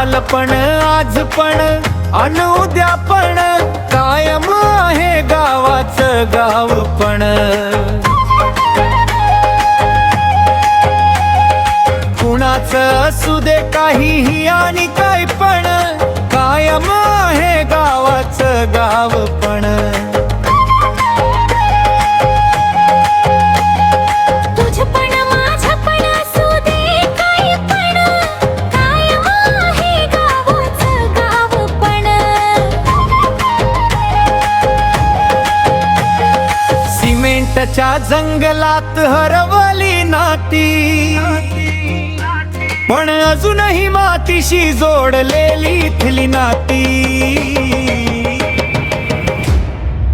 पण आज पण अन उद्या पण कायम आहे गावाचं गाव पण. कुणाचं असू दे काहीही आणि काय पण त्याच्या जंगलात हरवली नाती. पण अजूनही मातीशी जोडलेली इथली नाती.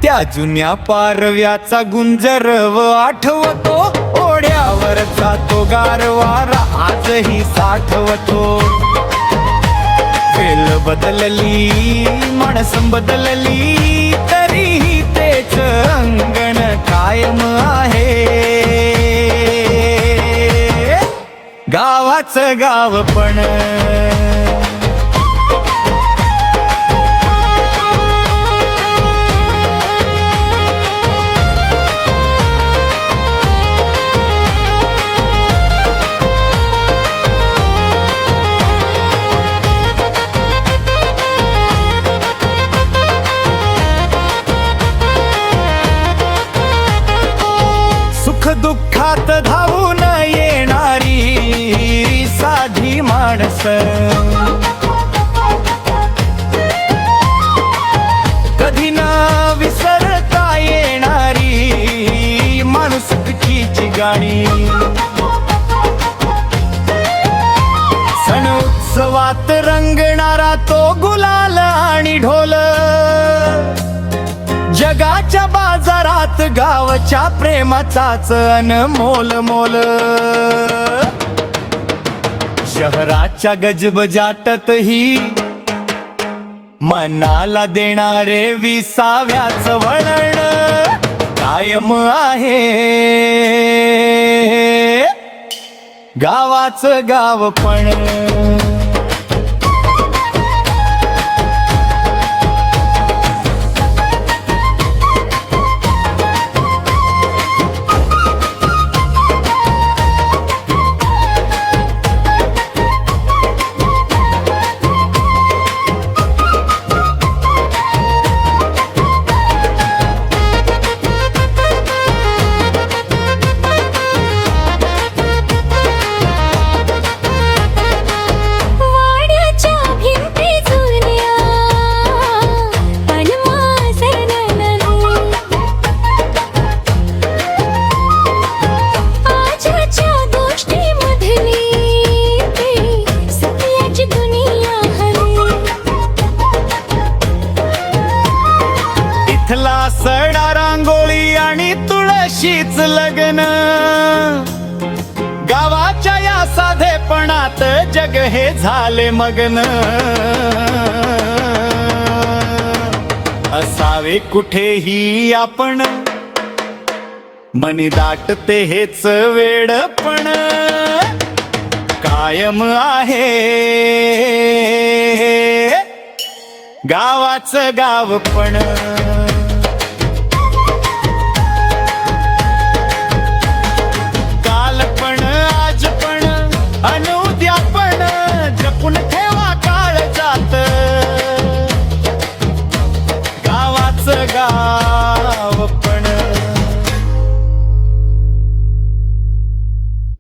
त्या जुन्या पारव्याचा गुंजरव आठवतो ओढ्यावरचा जातो गारवारा आजही साठवतो. वेल बदलली माणसं बदलली तरीही तेच गावाचं गाव पण. सुख दुःखात धावू येणारी माणस कधी ना विसरता येणारी माणुसकीची गाणी सण उत्सवात रंगणारा तो गुलाल आणि ढोल. जगाच्या बाजारात गावच्या प्रेमाचाच अनमोल मोल. शहराच्या गजबजाटतही मनाला देणारे विसाव्याच वळण कायम आहे. गावाचं गाव पण आणि तुळशीच लग्न. गावाच्या या साधेपणात जग हे झाले मग्न. असावे कुठेही आपण मनी दाटते हेच वेड पण. कायम आहे. गावाचं गाव पण. काळ जात गावाचं गाव